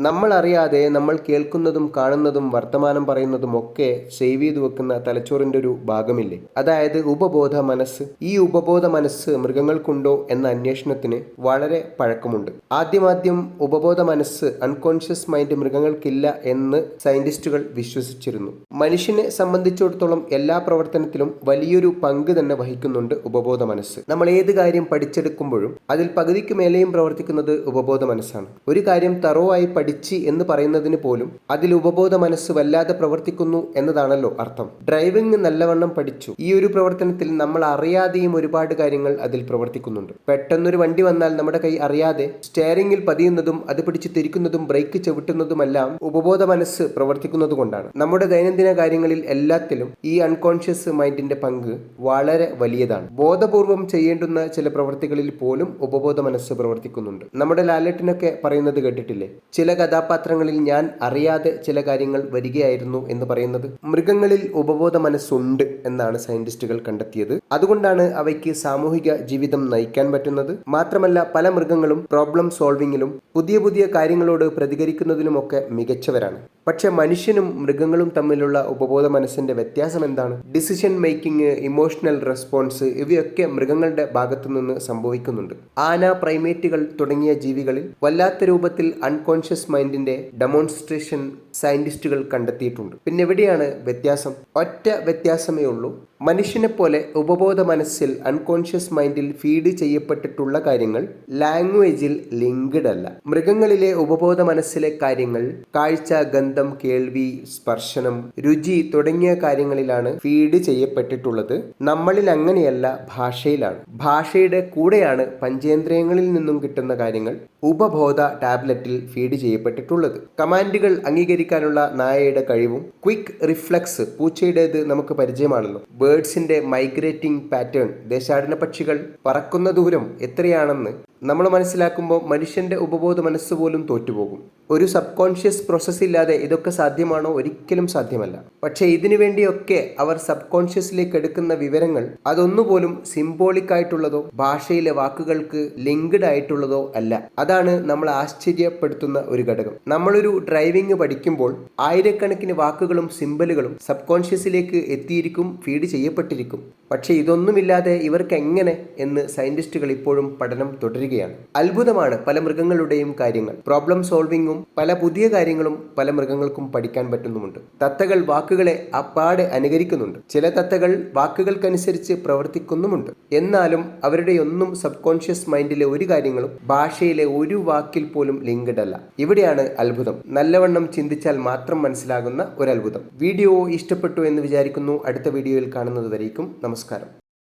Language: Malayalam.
നമ്മൾ അറിയാതെ നമ്മൾ കേൾക്കുന്നതും കാണുന്നതും വർത്തമാനം പറയുന്നതും ഒക്കെ സേവ് ചെയ്തു വെക്കുന്ന തലച്ചോറിന്റെ ഒരു ഭാഗമില്ലേ? അതായത് ഉപബോധ മനസ്സ്. ഈ ഉപബോധ മനസ്സ് മൃഗങ്ങൾക്കുണ്ടോ എന്ന അന്വേഷണത്തിന് വളരെ പഴക്കമുണ്ട്. ആദ്യമാദ്യം ഉപബോധ മനസ്സ് അൺകോൺഷ്യസ് മൈൻഡ് മൃഗങ്ങൾക്കില്ല എന്ന് സയന്റിസ്റ്റുകൾ വിശ്വസിച്ചിരുന്നു. മനുഷ്യനെ സംബന്ധിച്ചിടത്തോളം എല്ലാ പ്രവർത്തനത്തിലും വലിയൊരു പങ്ക് തന്നെ വഹിക്കുന്നുണ്ട് ഉപബോധ മനസ്സ്. നമ്മൾ ഏത് കാര്യം പഠിച്ചെടുക്കുമ്പോഴും അതിൽ പകുതിക്ക് മേലെയും പ്രവർത്തിക്കുന്നത് ഉപബോധ മനസ്സാണ്. ഒരു കാര്യം തറവായി പഠിച്ച് എന്ന് പറയുന്നതിന് പോലും അതിൽ ഉപബോധ മനസ്സ് വല്ലാതെ പ്രവർത്തിക്കുന്നു എന്നതാണല്ലോ അർത്ഥം. ഡ്രൈവിംഗ് നല്ലവണ്ണം പഠിച്ചു. ഈ ഒരു പ്രവർത്തനത്തിൽ നമ്മൾ അറിയാതെയും ഒരുപാട് കാര്യങ്ങൾ അതിൽ പ്രവർത്തിക്കുന്നുണ്ട്. പെട്ടെന്നൊരു വണ്ടി വന്നാൽ നമ്മുടെ കൈ അറിയാതെ സ്റ്റെയറിംഗിൽ പതിയുന്നതും അത് പിടിച്ച് തിരിക്കുന്നതും ബ്രേക്ക് ചവിട്ടുന്നതുമെല്ലാം ഉപബോധ മനസ്സ് പ്രവർത്തിക്കുന്നത് കൊണ്ടാണ്. നമ്മുടെ ദൈനംദിന കാര്യങ്ങളിൽ എല്ലാത്തിലും ഈ അൺകോൺഷ്യസ് മൈൻഡിന്റെ പങ്ക് വളരെ വലിയതാണ്. ബോധപൂർവം ചെയ്യേണ്ടുന്ന ചില പ്രവൃത്തികളിൽ പോലും ഉപബോധ മനസ്സ് പ്രവർത്തിക്കുന്നുണ്ട്. നമ്മുടെ ലാലറ്റിനൊക്കെ പറയുന്നത് കേട്ടിട്ടില്ലേ? ചില കഥാപാത്രങ്ങളിൽ ഞാൻ അറിയാതെ ചില കാര്യങ്ങൾ വരികയായിരുന്നു എന്ന് പറയുന്നത്. മൃഗങ്ങളിൽ ഉപബോധ മനസ്സുണ്ട് എന്നാണ് സയന്റിസ്റ്റുകൾ കണ്ടെത്തിയത്. അതുകൊണ്ടാണ് അവയ്ക്ക് സാമൂഹിക ജീവിതം നയിക്കാൻ പറ്റുന്നത്. മാത്രമല്ല പല മൃഗങ്ങളും പ്രോബ്ലം സോൾവിങ്ങിലും പുതിയ പുതിയ കാര്യങ്ങളോട് പ്രതികരിക്കുന്നതിലുമൊക്കെ മികച്ചവരാണ്. പക്ഷെ മനുഷ്യനും മൃഗങ്ങളും തമ്മിലുള്ള ഉപബോധ മനസ്സിന്റെ വ്യത്യാസം എന്താണ്? ഡിസിഷൻ മേക്കിംഗ് ഇമോഷണൽ റെസ്പോൺസ് ഇവയൊക്കെ മൃഗങ്ങളുടെ ഭാഗത്തു നിന്ന് സംഭവിക്കുന്നുണ്ട്. ആന പ്രൈമേറ്റുകൾ തുടങ്ങിയ ജീവികളിൽ വല്ലാത്ത രൂപത്തിൽ അൺകോൺഷ്യസ് മൈൻഡിന്റെ ഡെമോൺസ്ട്രേഷൻ സയന്റിസ്റ്റുകൾ കണ്ടെത്തിയിട്ടുണ്ട്. പിന്നെ എവിടെയാണ് വ്യത്യാസം? ഒറ്റ വ്യത്യാസമേ ഉള്ളൂ. മനുഷ്യനെ പോലെ ഉപബോധ മനസ്സിൽ അൺകോൺഷ്യസ് മൈൻഡിൽ ഫീഡ് ചെയ്യപ്പെട്ടിട്ടുള്ള കാര്യങ്ങൾ ലാംഗ്വേജിൽ ലിങ്ക്ഡ് അല്ല. മൃഗങ്ങളിലെ ഉപബോധ മനസ്സിലെ കാര്യങ്ങൾ കാഴ്ച ഗന്ധം കേൾവി സ്പർശനം രുചി തുടങ്ങിയ കാര്യങ്ങളിലാണ് ഫീഡ് ചെയ്യപ്പെട്ടിട്ടുള്ളത്. നമ്മളിൽ അങ്ങനെയല്ല ഭാഷയിലാണ്. ഭാഷയുടെ കൂടെയാണ് പഞ്ചേന്ദ്രിയങ്ങളിൽ നിന്നും കിട്ടുന്ന കാര്യങ്ങൾ ഉപബോധ ടാബ്ലറ്റിൽ ഫീഡ് ചെയ്യപ്പെട്ടിട്ടുള്ളത്. കമാൻഡുകൾ അംഗീകരിക്കാനുള്ള നായയുടെ കഴിവും ക്വിക്ക് റിഫ്ലക്സ് പൂച്ചയുടേത് നമുക്ക് പരിചയമാണല്ലോ. ബേഡ്സിന്റെ മൈഗ്രേറ്റിംഗ് പാറ്റേൺ ദേശാടന പക്ഷികൾ പറക്കുന്ന ദൂരം എത്രയാണെന്ന് നമ്മൾ മനസ്സിലാക്കുമ്പോൾ മനുഷ്യന്റെ ഉപബോധ മനസ്സ് പോലും തോറ്റുപോകും. ഒരു സബ് കോൺഷ്യസ് പ്രോസസ് ഇല്ലാതെ ഇതൊക്കെ സാധ്യമാണോ? ഒരിക്കലും സാധ്യമല്ല. പക്ഷേ ഇതിനു വേണ്ടിയൊക്കെ അവർ സബ് കോൺഷ്യസിലേക്ക് എടുക്കുന്ന വിവരങ്ങൾ അതൊന്നുപോലും സിംബോളിക് ആയിട്ടുള്ളതോ ഭാഷയിലെ വാക്കുകൾക്ക് ലിങ്ക്ഡ് ആയിട്ടുള്ളതോ അല്ല. അതാണ് നമ്മൾ ആശ്ചര്യപ്പെടുത്തുന്ന ഒരു ഘടകം. നമ്മളൊരു ഡ്രൈവിംഗ് പഠിക്കുമ്പോൾ ആയിരക്കണക്കിന് വാക്കുകളും സിമ്പലുകളും സബ് കോൺഷ്യസിലേക്ക് എത്തിയിരിക്കും ഫീഡ് ചെയ്യപ്പെട്ടിരിക്കും. പക്ഷേ ഇതൊന്നുമില്ലാതെ ഇവർക്ക് എങ്ങനെ എന്ന് സയന്റിസ്റ്റുകൾ ഇപ്പോഴും പഠനം തുടരുകയാണ്. അത്ഭുതമാണ് പല മൃഗങ്ങളുടെയും കാര്യങ്ങൾ. പ്രോബ്ലം സോൾവിങ്ങും പല പുതിയ കാര്യങ്ങളും പല മൃഗങ്ങൾക്കും പഠിക്കാൻ പറ്റുന്നുമുണ്ട്. തത്തകൾ വാക്കുകളെ അപ്പാടെ അനുകരിക്കുന്നുണ്ട്. ചില തത്തകൾ വാക്കുകൾക്കനുസരിച്ച് പ്രവർത്തിക്കുന്നുമുണ്ട്. എന്നാലും അവരുടെയൊന്നും സബ് കോൺഷ്യസ് മൈൻഡിലെ ഒരു കാര്യങ്ങളും ഭാഷയിലെ ഒരു വാക്കിൽ പോലും ലിങ്ക്ഡ് അല്ല ഇവിടെയാണ് അത്ഭുതം. നല്ലവണ്ണം ചിന്തിച്ചാൽ മാത്രം മനസ്സിലാകുന്ന ഒരു അത്ഭുതം വീഡിയോ ഇഷ്ടപ്പെട്ടു എന്ന് വിചാരിക്കുന്നു. അടുത്ത വീഡിയോയിൽ കാണുന്നത് വരേക്കും. നമസ്കാരം. నమస్కారం